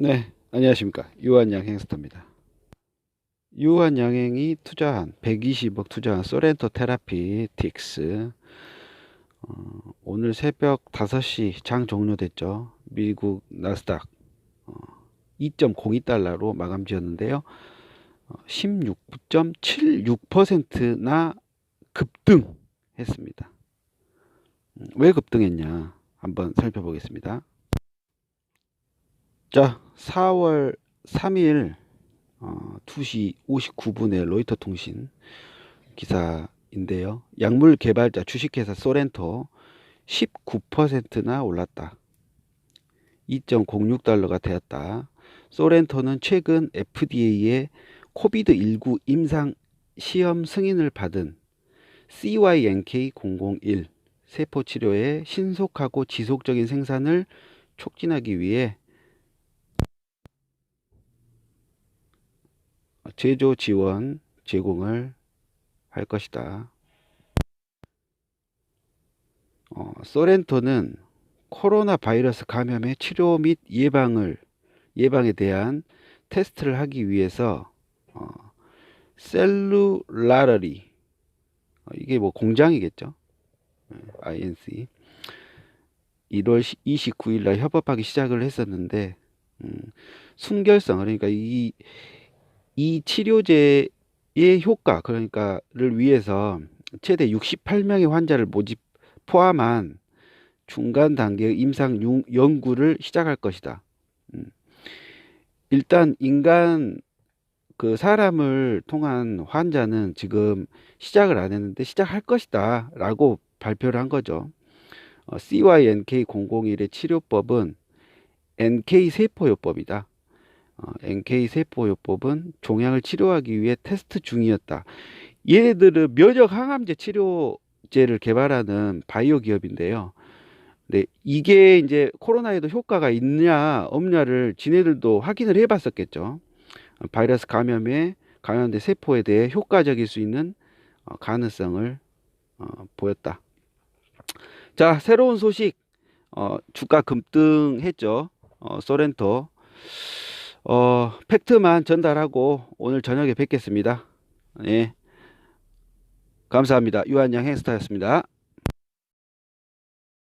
네, 안녕하십니까. 유한양 행스터입니다. 유한양행이 투자한 120억 투자한 소렌토 테라피 틱스 어, 오늘 새벽 5시 장 종료됐죠. 미국 나스닥 어, 2.02달러로 마감 지었는데요. 어, 16.76%나 급등했습니다. 음, 왜 급등했냐? 한번 살펴보겠습니다. 자, 4월 3일 어, 2시 59분에 로이터 통신 기사인데요. 약물 개발자 주식회사 소렌토 19%나 올랐다. 2.06달러가 되었다. 소렌토는 최근 FDA의 코비드19 임상 시험 승인을 받은 CYNK001 세포 치료의 신속하고 지속적인 생산을 촉진하기 위해 제조 지원 제공을 할 것이다. 어, 소렌토는 코로나 바이러스 감염의 치료 및 예방을 예방에 대한 테스트를 하기 위해서 어, 셀룰라러리 어, 이게 뭐 공장이겠죠. INC 1월 29일 날 협업하기 시작을 했었는데 음, 순결성 그러니까 이 이 치료제의 효과 그러니까를 위해서 최대 68명의 환자를 모집 포함한 중간 단계의 임상 융- 연구를 시작할 것이다. 음. 일단 인간 그 사람을 통한 환자는 지금 시작을 안 했는데 시작할 것이다 라고 발표를 한 거죠. 어, CYNK001의 치료법은 NK 세포요법이다. 어, NK 세포요법은 종양을 치료하기 위해 테스트 중이었다. 얘네들은 면역 항암제 치료제를 개발하는 바이오 기업인데요. 네, 이게 이제 코로나에도 효과가 있냐 없냐를 지네들도 확인을 해봤었겠죠. 어, 바이러스 감염에 감염된 세포에 대해 효과적일 수 있는 어, 가능성을 어, 보였다. 자, 새로운 소식. 어, 주가 급등했죠. 어, 소렌토. 어, 팩트만 전달하고 오늘 저녁에 뵙겠습니다. 예. 감사합니다. 유한양 행스타였습니다.